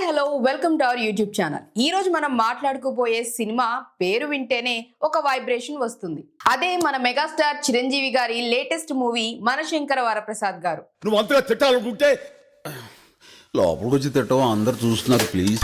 Hi hello welcome to our YouTube channel. ఈ రోజు మనం మాట్లాడుకోబోయే సినిమా పేరు వింటేనే ఒక వైబ్రేషన్ వస్తుంది. అదే మన మెగాస్టార్ చిరంజీవి గారి లేటెస్ట్ మూవీ మనశంకర వరప్రసాద్ గారు. నువ్వు అంతగా తిట్టాలనుకుంటే లోపలికి వచ్చి తిట్టవు? అందరు చూస్తున్నారు ప్లీజ్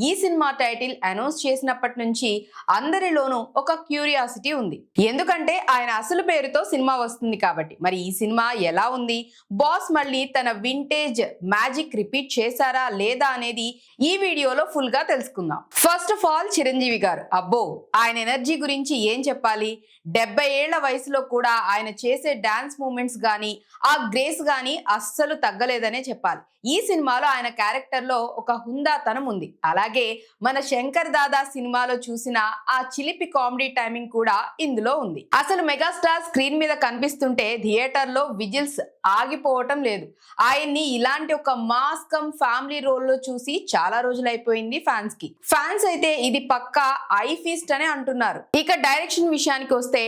ఈ సినిమా టైటిల్ అనౌన్స్ చేసినప్పటి నుంచి అందరిలోనూ ఒక క్యూరియాసిటీ ఉంది. ఎందుకంటే ఆయన అసలు పేరుతో సినిమా వస్తుంది కాబట్టి. మరి ఈ సినిమా ఎలా ఉంది? బాస్ మళ్ళీ తన వింటేజ్ మ్యాజిక్ రిపీట్ చేశారా లేదా అనేది ఈ వీడియోలో ఫుల్గా తెలుసుకుందాం. ఫస్ట్ ఆఫ్ ఆల్ చిరంజీవి గారు అబ్బో! ఆయన ఎనర్జీ గురించి ఏం చెప్పాలి? డెబ్బై ఏళ్ళ వయసులో కూడా ఆయన చేసే డాన్స్ మూమెంట్స్ గానీ ఆ గ్రేస్ గానీ అస్సలు తగ్గలేదనే చెప్పాలి. ఈ సినిమాలో ఆయన క్యారెక్టర్లో ఒక హుందాతనం ఉంది. అలాగే మన శంకర్ దాదా సినిమాలో చూసిన ఆ చిలిపి కామెడీ టైమింగ్ కూడా ఇందులో ఉంది. అసలు మెగాస్టార్ స్క్రీన్ మీద కనిపిస్తుంటే థియేటర్లో విజిల్స్ ఆగిపోవటం లేదు. ఆయన్ని ఇలాంటి ఒక మాస్ కమ్ ఫ్యామిలీ రోల్లో చూసి చాలా రోజులు అయిపోయింది ఫ్యాన్స్కి ఫ్యాన్స్ అయితే ఇది పక్కా ఐ ఫీస్ట్ అనే అంటున్నారు. ఇక డైరెక్షన్ విషయానికి వస్తే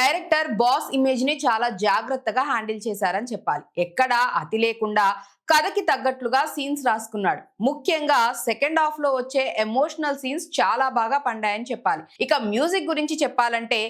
డైరెక్టర్ బాస్ ఇమేజ్ని చాలా జాగ్రత్తగా హ్యాండిల్ చేశారని చెప్పాలి. ఎక్కడా అతి లేకుండా కథకి తగ్గట్లుగా సీన్స్ రాసుకున్నాడు. ముఖ్యంగా సెకండ్ హాఫ్లో వచ్చే ఎమోషనల్ సీన్స్ చాలా బాగా పండాయని చెప్పాలి. ఇక మ్యూజిక్ గురించి చెప్పాలంటే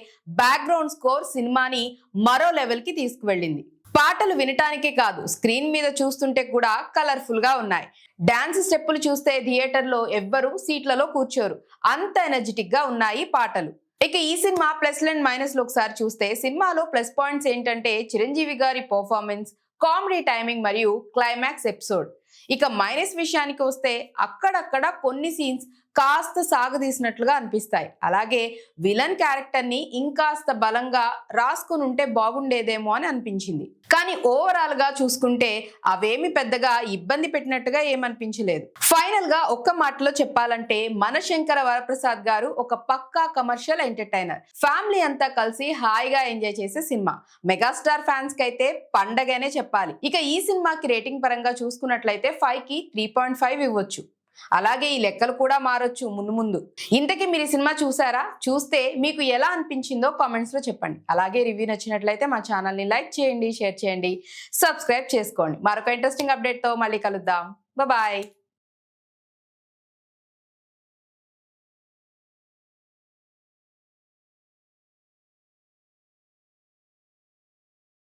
బ్యాక్గ్రౌండ్ స్కోర్ సినిమాని మరో లెవెల్కి తీసుకువెళ్ళింది. పాటలు వినటానికే కాదు స్క్రీన్ మీద చూస్తుంటే కూడా కలర్ఫుల్గా ఉన్నాయి. డాన్స్ స్టెప్పులు చూస్తే థియేటర్లో ఎవ్వరూ సీట్లలో కూర్చోరు. అంత ఎనర్జెటిక్గా ఉన్నాయి పాటలు. ఇక ఈ సినిమా ప్లస్ అండ్ మైనస్లో ఒకసారి చూస్తే సినిమాలో ప్లస్ పాయింట్స్ ఏంటంటే చిరంజీవి గారి పర్ఫార్మెన్స్ కామెడీ టైమింగ్ మరియు క్లైమాక్స్ ఎపిసోడ్ ఇక మైనస్ విషయానికి వస్తే అక్కడక్కడ కొన్ని సీన్స్ కాస్త సాగదీసినట్లుగా అనిపిస్తాయి. అలాగే విలన్ క్యారెక్టర్ని ఇంకాస్త బలంగా రాసుకుని ఉంటే బాగుండేదేమో అని అనిపించింది. కానీ ఓవరాల్గా చూసుకుంటే అవేమి పెద్దగా ఇబ్బంది పెట్టినట్టుగా ఏమనిపించలేదు. ఫైనల్గా ఒక్క మాటలో చెప్పాలంటే మనశంకర వరప్రసాద్ గారు ఒక పక్కా కమర్షియల్ ఎంటర్టైనర్ ఫ్యామిలీ అంతా కలిసి హాయిగా ఎంజాయ్ చేసే సినిమా. మెగాస్టార్ ఫ్యాన్స్కి అయితే పండగనే చెప్పాలి. ఇక ఈ సినిమాకి రేటింగ్ పరంగా చూసుకున్నట్లయితే ఫైవ్కి త్రీ పాయింట్ ఫైవ్ ఇవ్వచ్చు. అలాగే ఈ లెక్కలు కూడా మారొచ్చు ముందు ముందు. ఇంతకీ మీరు ఈ సినిమా చూసారా? చూస్తే మీకు ఎలా అనిపించిందో కామెంట్స్లో చెప్పండి. అలాగే రివ్యూ నచ్చినట్లయితే మా ఛానల్ని లైక్ చేయండి షేర్ చేయండి సబ్స్క్రైబ్ చేసుకోండి. మరొక ఇంట్రెస్టింగ్ అప్డేట్తో మళ్ళీ కలుద్దాం. బాయ్